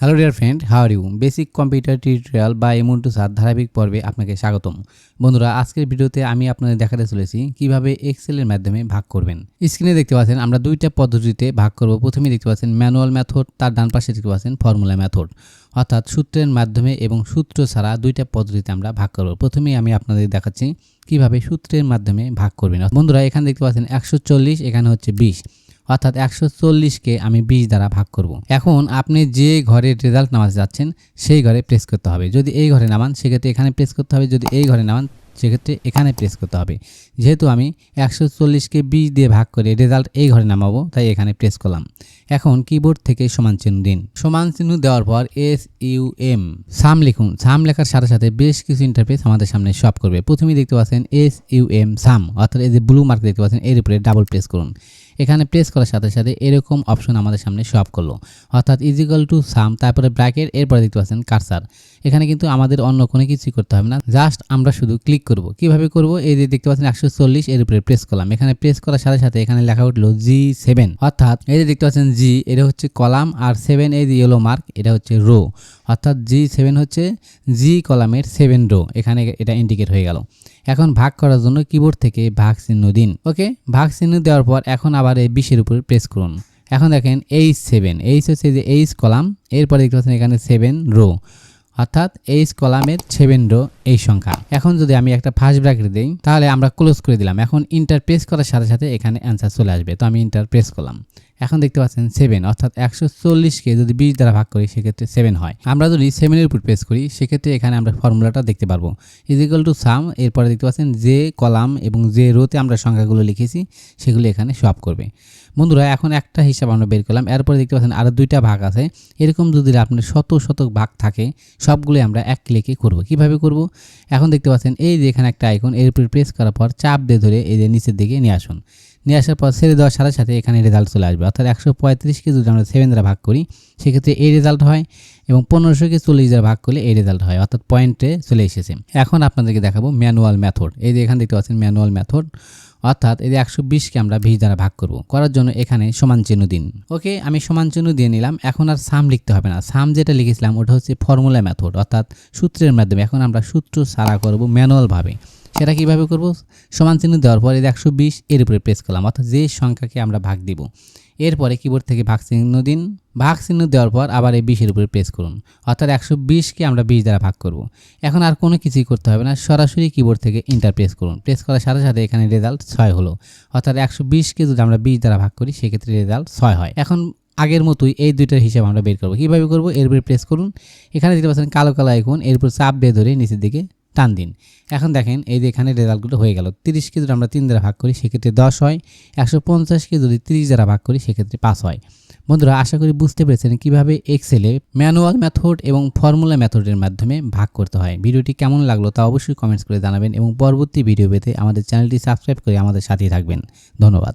Hello dear friend how are you basic computer tutorial বা এমন two ধারাবাহিক পর্বে আপনাকে স্বাগতম। বন্ধুরা, আজকের ভিডিওতে আমি আপনাদের দেখাতে চলেছি কীভাবে এক্সেলের মাধ্যমে ভাগ করবেন। স্ক্রিনে দেখতে পাচ্ছেন, আমরা দুইটা পদ্ধতিতে ভাগ করব। প্রথমে দেখতে পাচ্ছেন ম্যানুয়াল মেথড তার ডান পাশে দেখতে পাচ্ছেন ফর্মুলা মেথড অর্থাৎ সূত্রের মাধ্যমে এবং সূত্র ছাড়া দুইটা পদ্ধতিতে আমরা ভাগ করব। প্রথমেই আমি আপনাদের দেখাচ্ছি কীভাবে সূত্রের মাধ্যমে ভাগ করবেন। বন্ধুরা, এখানে দেখতে পাচ্ছেন একশো চল্লিশ, এখানে হচ্ছে বিশ। অর্থাৎ একশো চল্লিশকে আমি বিশ দ্বারা ভাগ করব। এখন আপনি যে ঘরের রেজাল্ট নামাতে যাচ্ছেন, সেই ঘরে প্রেস করতে হবে। যদি এই ঘরে নামান, সেক্ষেত্রে এখানে প্রেস করতে হবে। যদি এই ঘরে নামান, সেক্ষেত্রে এখানে প্রেস করতে হবে। যেহেতু আমি একশো চল্লিশকে বিশ দিয়ে ভাগ করে রেজাল্ট এই ঘরে নামাবো, তাই এখানে প্রেস করলাম। এখন কিবোর্ড থেকে সমান চিহ্ন দিন। সমান চিহ্ন দেওয়ার পর এস ইউ এম সাম লিখুন। সাম লেখার সাথে সাথে বেশ কিছু ইন্টারফেস আমাদের সামনে সব করবে। প্রথমেই দেখতে পাচ্ছেন এস ইউ এম সাম। অর্থাৎ এই যে ব্লু মার্ক দেখতে পাচ্ছেন, এর উপরে ডাবল প্রেস করুন। এখানে প্রেস করার সাথে সাথে এরকম অপশন আমাদের সামনে শপ করল। অর্থাৎ ইজিক্যাল টু সাম তারপরে ব্র্যাকেট এরপরে দেখতে পাচ্ছেন কারসার এখানে কিন্তু আমাদের অন্য কোনো কিছুই করতে হবে না। জাস্ট আমরা শুধু ক্লিক করব। কীভাবে করব? এই যে দেখতে পাচ্ছেন একশো চল্লিশ, এর উপরে প্রেস করলাম। এখানে প্রেস করার সাথে সাথে এখানে লেখা উঠল জি সেভেন অর্থাৎ এই যে দেখতে পাচ্ছেন জি এটা হচ্ছে কলাম, আর সেভেন এই যে ইয়েলো মার্ক এটা হচ্ছে রো অর্থাৎ জি সেভেন হচ্ছে জি কলামের সেভেন রো এখানে এটা ইন্ডিকেট হয়ে গেল। এখন ভাগ করার জন্য কিবোর্ড থেকে ভাগ চিহ্ন দিন। ওকে ভাগ চিহ্ন দেওয়ার পর এখন আবার এই বিশের উপর প্রেস করুন। এখন দেখেন এইচ সেভেন এইচ হচ্ছে যে এইচ কলাম, এরপরে দেখতে পাচ্ছেন এখানে সেভেন রো অর্থাৎ এইচ কলামের সেভেন রো এই সংখ্যা। এখন যদি আমি একটা ফার্স্ট ব্র্যাকেট দিই, তাহলে আমরা ক্লোজ করে দিলাম। এখন ইন্টার প্রেস করার সাথে সাথে এখানে অ্যান্সার চলে আসবে। তো আমি ইন্টার প্রেস করলাম। এখন দেখতে পাচ্ছেন সেভেন অর্থাৎ একশো চল্লিশকে যদি বিশ দ্বারা ভাগ করি, সেক্ষেত্রে সেভেন হয়। আমরা যদি সেভেনের উপর প্রেস করি, সেক্ষেত্রে এখানে আমরা ফর্মুলাটা দেখতে পারব। ইজিক্যাল টু সাম এরপরে দেখতে পাচ্ছেন যে কলাম এবং যে রোতে আমরা সংখ্যাগুলো লিখেছি, সেগুলো এখানে সব করবে। বন্ধুরা, এখন একটা হিসাব আমরা বের করলাম। এরপরে দেখতে পাচ্ছেন আরও দুইটা ভাগ আছে। এরকম যদি আপনার শত শতক ভাগ থাকে, সবগুলোই আমরা এক ক্লিকে করব। কীভাবে করব? এখন দেখতে পাচ্ছেন, এই যে এখানে একটা আইকন এর উপরে প্রেস করার পর চাপ দিয়ে ধরে এই যে নিচের দিকে নিয়ে আসুন। নিয়ে আসার পর ছেড়ে দেওয়ার সাথে সাথে এখানে রেজাল্ট চলে আসবে। অর্থাৎ একশো পঁয়ত্রিশকে যদি আমরা সেভেন দ্বারা ভাগ করি, সেক্ষেত্রে এই রেজাল্ট হয় এবং পনেরোশো পনেরোশোকে চল্লিশ দ্বারা ভাগ করলে এই রেজাল্ট হয়। অর্থাৎ পয়েন্টে চলে এসেছে। এখন আপনাদেরকে দেখাবো ম্যানুয়াল মেথড এই যে এখানে দেখতে পাচ্ছেন ম্যানুয়াল মেথড অর্থাৎ এই একশো বিশকে আমরা বিশ দ্বারা ভাগ করব, করার জন্য এখানে সমান চিহ্ন দিন। ওকে, আমি সমান চিহ্ন দিয়ে নিলাম, এখন আর সাম লিখতে হবে না। সাম যেটা লিখেছিলাম, ওটা হচ্ছে ফর্মুলা মেথড অর্থাৎ সূত্রের মাধ্যমে। এখন আমরা সূত্র সারা করব ম্যানুয়ালভাবে সেটা কীভাবে করব? সমান চিহ্ন দেওয়ার পরে একশো বিশ, এর উপরে প্রেস করলাম। অর্থাৎ যে সংখ্যাকে আমরা ভাগ দিব, এরপরে কিবোর্ড থেকে ভাগ চিহ্ন দিন। ভাগ চিহ্ন দেওয়ার পর আবার এই বিশের উপরে প্রেস করুন। অর্থাৎ একশো বিশকে আমরা বিশ দ্বারা ভাগ করব। এখন আর কোনো কিছুই করতে হবে না। সরাসরি কিবোর্ড থেকে ইন্টার প্রেস করুন। প্রেস করার সাথে সাথে এখানে রেজাল্ট ছয় হলো। অর্থাৎ একশো বিশকে যদি আমরা বিশ দ্বারা ভাগ করি, সেক্ষেত্রে রেজাল্ট ছয় হয়। এখন আগের মতোই এই দুইটার হিসাব আমরা বের করব। কীভাবে করব? এর উপরে প্রেস করুন। এখানে দেখতে পাচ্ছেন কালো কালো আইকন এর উপর চাপ দিয়ে ধরে নিচের দিকে টান দিন এখন দেখেন এই যে এখানে রেজাল্টগুলো হয়ে গেল। তিরিশকে যদি আমরা তিন দ্বারা ভাগ করি, সেক্ষেত্রে দশ হয়। একশো পঞ্চাশকে যদি তিরিশ দ্বারা ভাগ করি, সেক্ষেত্রে পাঁচ হয়। বন্ধুরা, আশা করি বুঝতে পেরেছেন কীভাবে এক্সেলে ম্যানুয়াল মেথড এবং ফর্মুলা মেথডের মাধ্যমে ভাগ করতে হয়। ভিডিওটি কেমন লাগল তা অবশ্যই কমেন্টস করে জানাবেন এবং পরবর্তী ভিডিও পেতে আমাদের চ্যানেলটি সাবস্ক্রাইব করে আমাদের সাথেই থাকবেন। ধন্যবাদ।